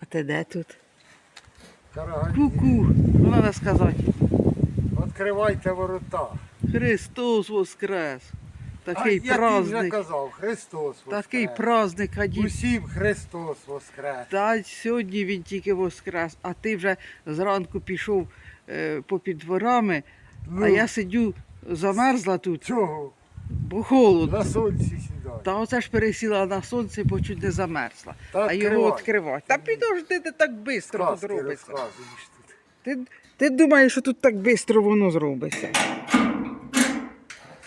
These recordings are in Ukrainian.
А ти де тут? Ку-ку, ну треба сказати. відкривайте ворота. Христос Воскрес. Такий а, як він вже казав, Христос Воскрес. Такий праздник, а. Усім Христос Воскрес. Та сьогодні він тільки воскрес, а ти вже зранку пішов е, попід дворами, Ну, а я сидю, замерзла тут, Чого? Бо холодно. На сонці сідає. Та оце ж пересіла на сонце, бо чуть не замерзла. Та а його відкривати. Та підожди, ти так швидко тут робиться. Ти, ти думаєш, що тут так швидко воно зробиться?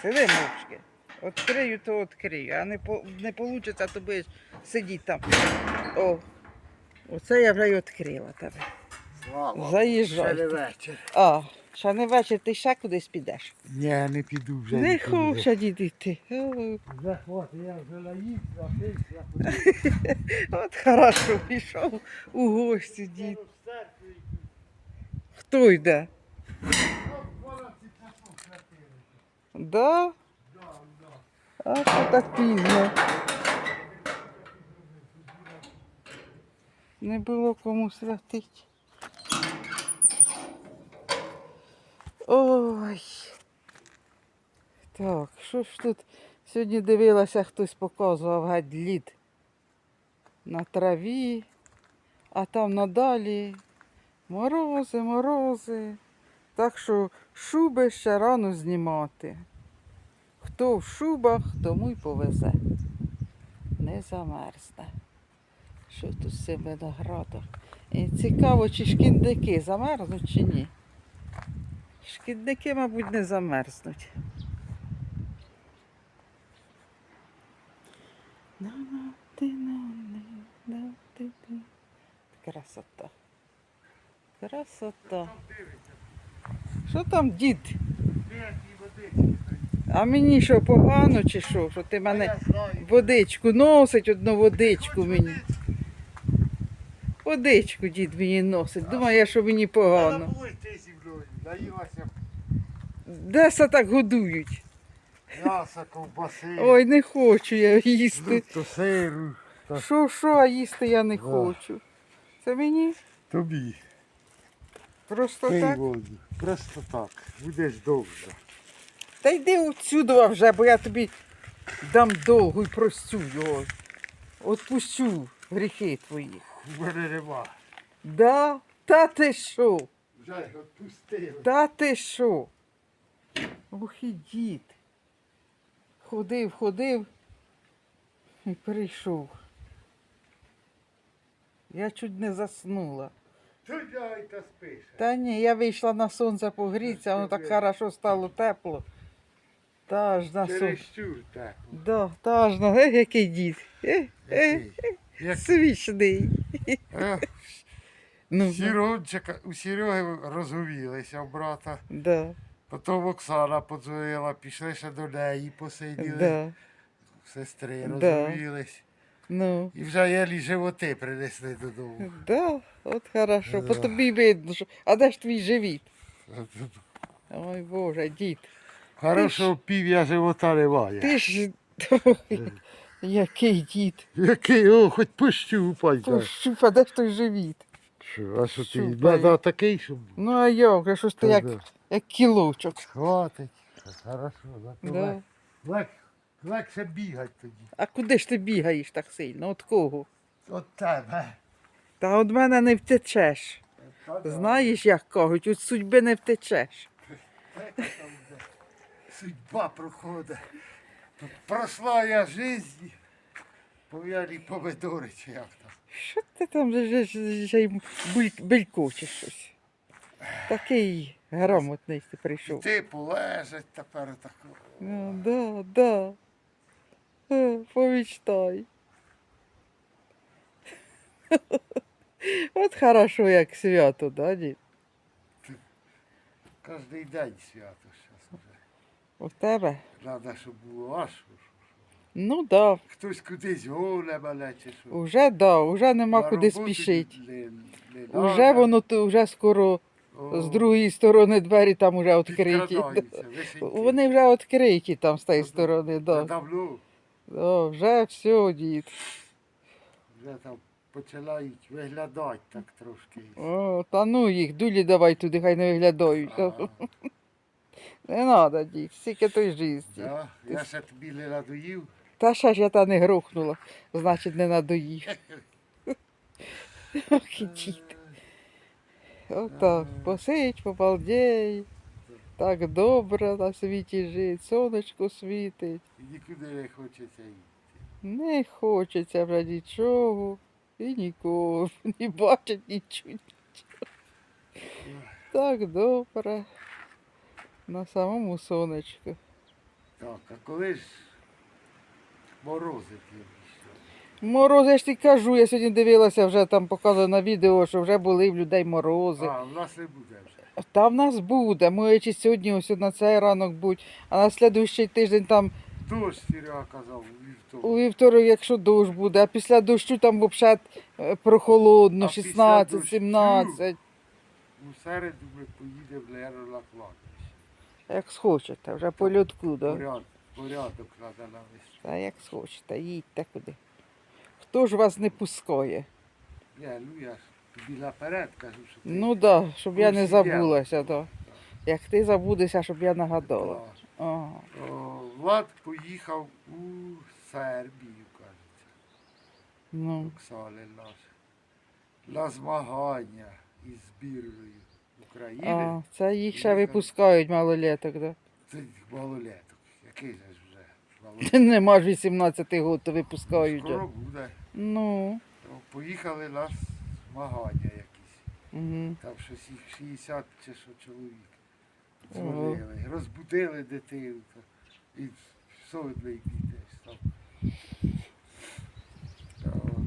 Сиди мовчки. Відкрию, то відкрию. А не, по, не вийде, то будеш сидіти там. О, оце я вже й відкрила тебе. Слава. Заїжджай. Ще не вечір. А, ще не вечір, ти ще кудись підеш. Ні, не піду вже. Не хоче діти йти. Вже хватить, я вже наїв, напився. От хорошо, пішов у гості дід. Хто йде? Да? А що так пізно? Не було кому святить. Ой. Так, що ж тут? Сьогодні дивилася, хтось показував лід на траві, а там надалі морози, морози. Так що шуби ще рано знімати. Хто в шубах, тому й повезе. Не замерзне. Що тут з цим виноградом? І цікаво, чи шкідники замерзнуть чи ні. Шкідники, мабуть, не замерзнуть. Красота. Красота. Що там, дід? А мені що, погано чи що? Що ти мене водичку носить, одну водичку мені. Водичку дід мені носить. Думає, що мені погано. Треба було йти зі мною. Наїлася Де це так годують? м'яса, ковбаси. Ой, не хочу я їсти. То сиру. та Що, що, а їсти я не Да. хочу. Це мені Тобі. просто Пий так. воду. Просто так. Будеш довго. Та йди отсюди вже, бо я тобі дам довгу і простю його. Отпущу гріхи твої. У мене нема. Да? Та ти що? Вже відпустив. Та ти що? І дід. Ходив, ходив і прийшов. Я чуть не заснула. Та спиш. Та ні, я вийшла на сонце погрітися, воно так хорошо стало тепло. Та ж на сонце. Да, та ж на, е, який дід. Е, е, Який? Як- смішний. Е, Ну, Сірончика, у Сереги розговілися в брата. да, Потім Оксана подзвонила, пішли ще до неї, посиділи. да, Сестри Да. розговілись. ну. І вже єлі животи принесли додому. Да, от хорошо. По Да. тобі видно, що. А де ж твій живіт? Ой Боже, дід. Хорошого пів'я живота немає. Ти ж. Який дід? Який, о, хоч пощупай. Пощупа, де ж той живіт? Що, а що ти, Щупай. такий, щоб Ну а як, же, що ж ти як, Да. Як кілочок. хватить. Хорошо, зато Да. лег- лег- легше бігати тоді. А куди ж ти бігаєш так сильно? От кого? От тебе. Та від мене не втечеш. Знаєш, як кажуть, від судьби не втечеш. Яка там де Судьба проходить. Просла я жизнь. Пов'ялі помидори чи як там. Що ти там же, же, же, же й буль- белькочеш щось? Такий грамотний ти прийшов. Ти полежать тепер тако. Ну, да, да. Е, Помічтай. От хорошо, як свято, да, дід? Кожний день свято зараз вже. У тебе? Треба, щоб було аж. Ну да. Хтось кудись гоне мене чи що. Уже да, уже нема На куди спішити. не- не Уже воно вже скоро з другої сторони двері там уже відкриті. Вони вже відкриті там з тієї сторони, да. давно О, вже все, дід. вже там починають виглядати так трошки. О, та ну їх, дулі давай туди, хай не виглядають. А, Не треба їх, стільки той житті. да, Я ще тобі не надоїв. Та ще ж я та не грохнула, значить не надоїв. Ох, діти. Отак, посидь, побалдей. Так добре на світі жить, сонечко світить. І нікуди не хочеться йти. Не хочеться вже нічого і нікого, не бачить нічого. Так добре. На самому сонечку. Так, а коли ж морози п'ють? Морози, я ж ти кажу, я сьогодні дивилася, вже там показували на відео, що вже були в людей морози. А, в нас не буде вже. Та в нас буде. Ми чи сьогодні ось на цей ранок будь, а на слідуючий тиждень там Дощ, Серега казав, у вівторок. у вівторок, якщо дощ буде, а після дощу там взагалі прохолодно, 16-17. У середу ми поїдемо, на кладбище. Як схочете, вже по льотку, да? Порядок, порядок треба навести. Та як схочете, їдьте куди. Хто ж вас не пускає? Ні, ну я ж наперед кажу, що ти... Ну так, да, щоб я не забулася, да. Як ти забудешся, щоб я нагадала. Так. Ага. О, Влад поїхав у Сербію, кажеться, Ну. Оксани наш. На змагання із збірною України. А, це їх ще випускають малолеток, да? Це малолеток. Який же ж? Нема ж 18 років, то випускають. Скоро буде. Ну. О, Поїхали на змагання якісь. Угу. Там щось їх 60 чи що чоловік. Дзвонили, розбудили дитину. І совідний дітей став.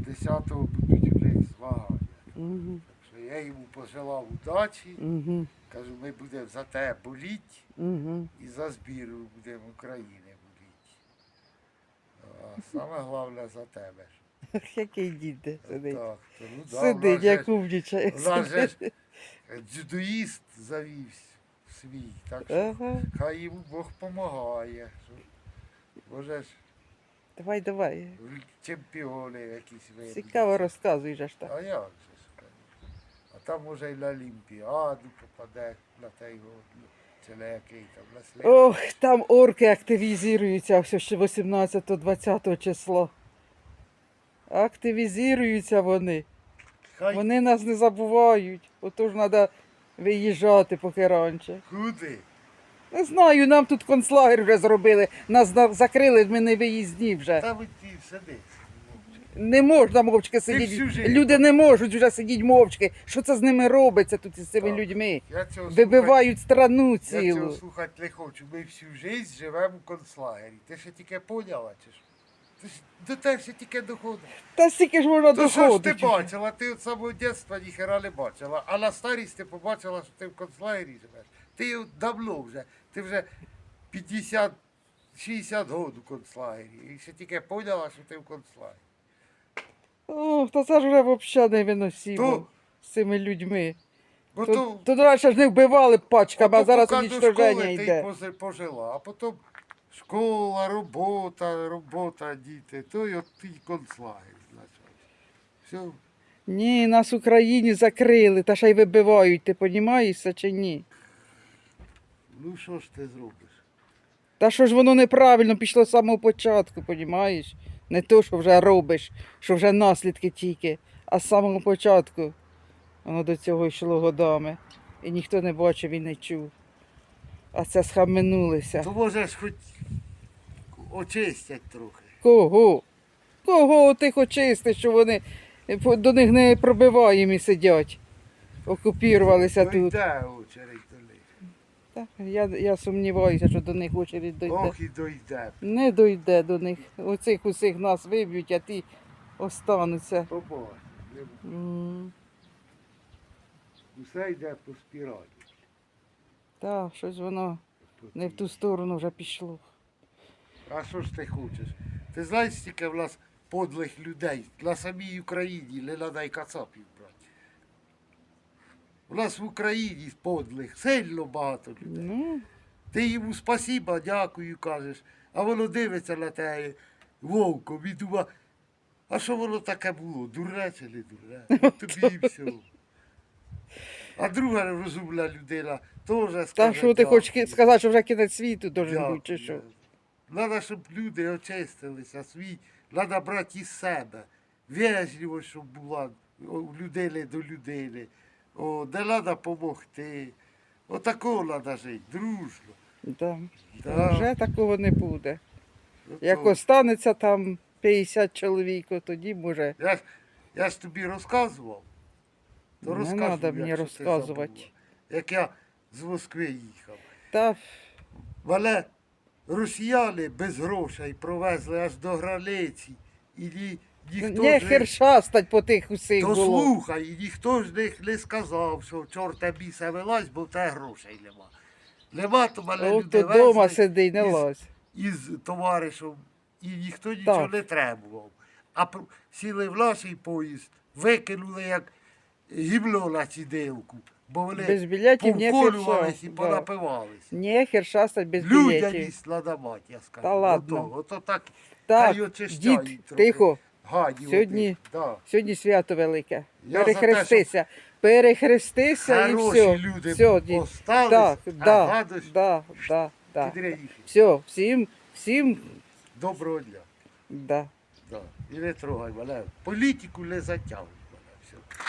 10-го будуть у них змагання. Угу. Так що я йому пожелав удачі. Угу. Кажу, ми будемо за тебе боліти Угу. і за збірну будемо України саме головне за тебе. Який дід сидить. Так, то, ну, да, Сидить, як умнічає. У нас же ж дзюдоїст завівся свій, так що Ага. хай йому Бог допомагає. Боже ж Давай, давай. чемпіони якісь вибудуть. Цікаво розказуй же ж так. А як же ж, конечно. А там може й на Олімпіаду попаде на той год, чи на який там, на слід. Ох, там орки активізуються все ще 18-20 числа. Активізуються вони. Хай Вони нас не забувають. Отож треба виїжджати поки раніше. куди? Не знаю, нам тут концлагер вже зробили. Нас на- закрили, ми не виїзні вже. Та ви ті сиди. Не можна мовчки сидіти. Люди не можуть вже сидіти мовчки. Що це з ними робиться тут із цими Так. людьми? Цього Вибивають страну слухати, я цього цілу. слухати не хочу. Ми всю життя живемо у концлагері. Ти ще тільки поняла, чи? Ти ж до тебе ще тільки доходить. Та стільки ж можна То що ж ти доходити. бачила? Ти від самого дитинства ніхера не бачила. А на старість ти побачила, що ти в концлагері живеш. Ти давно вже, ти вже 50 60 років у концлагері. І ще тільки поняла, що ти в концлагері. Ох, та це ж вже взагалі невиносимо То- з цими людьми. Бо То, то, то раніше ж не вбивали пачками, а ото зараз поки до унічтоження школи ти йде. пози- пожила, а потім школа, робота, робота, діти, то й от ти концлагер. значить. Все. Ні, нас в Україні закрили, та ще й вибивають, ти розумієш чи ні? Ну що ж ти зробиш? Та що ж воно неправильно пішло з самого початку, розумієш? Не то, що вже робиш, що вже наслідки тільки, а з самого початку воно до цього йшло годами. І ніхто не бачив і не чув. А це схаменулися. То може ж хоч очистять трохи. Кого? Кого тих очистиш, що вони до них не пробиваємі сидять? Окупірувалися тут. Очередь. Так, я, я сумніваюся, що до них очередь дойде. Ох і дойде. Не дойде до них. Оцих усіх нас виб'ють, а ті остануться. Побачимо. Усе йде по спіралі. Та, щось воно не в ту сторону вже пішло. А що ж ти хочеш? Ти знаєш, скільки в нас подлих людей на самій Україні не треба й кацапів. У нас в Україні подлих сильно багато людей. Ну, Ти йому спасіба, дякую, кажеш, а воно дивиться на тебе вовком і думає, А що воно таке було? Дурне чи не дурне? Тобі і все. А друга розумна людина теж скаже. Та що ти хочеш сказати, що вже кінець світу Дякую. бути, чи що? Треба, щоб люди очистилися, свій, треба брати із себе. Вежливо, щоб була у людини до людини. О, де треба допомогти. Отакого треба жити, дружно. Да. Да. Вже такого не буде. Ото. Як останеться там 50 чоловік, от тоді може. Я, ж- я ж тобі розказував. То Не розкажу, надо мені якщо ти розказувати. забула. Як я з Москви їхав. Та Мене росіяни без грошей провезли аж до границі. І ніхто не ж не- хершастать по тих усіх То було. слухай, і ніхто з них не сказав, що чорта біса вилазь, бо в тебе грошей нема. Нема, то мене От люди то дома везли сиди, не із- лазь. із товаришем, і ніхто нічого Так. не требував. А пр- сіли в наш поїзд, викинули як гімно на цідилку, бо вони Без білетів не повколювались і Да. понапивалися. Не хершастать без білетів. Людяність мати, я скажу. Та ладно. Ото, ото так, Так, хай очищають дід, трохи. тихо. Гадів Сьогодні- отих. Да. Сьогодні свято велике. Я Перехрестися. те, Перехрестися. Перехрестися і Хороші все. люди все, остались, Так, а да, гадость да, да, да. Все, всім, всім, Доброго дня. да. Да. І не трогай мене. Політику не затягуй.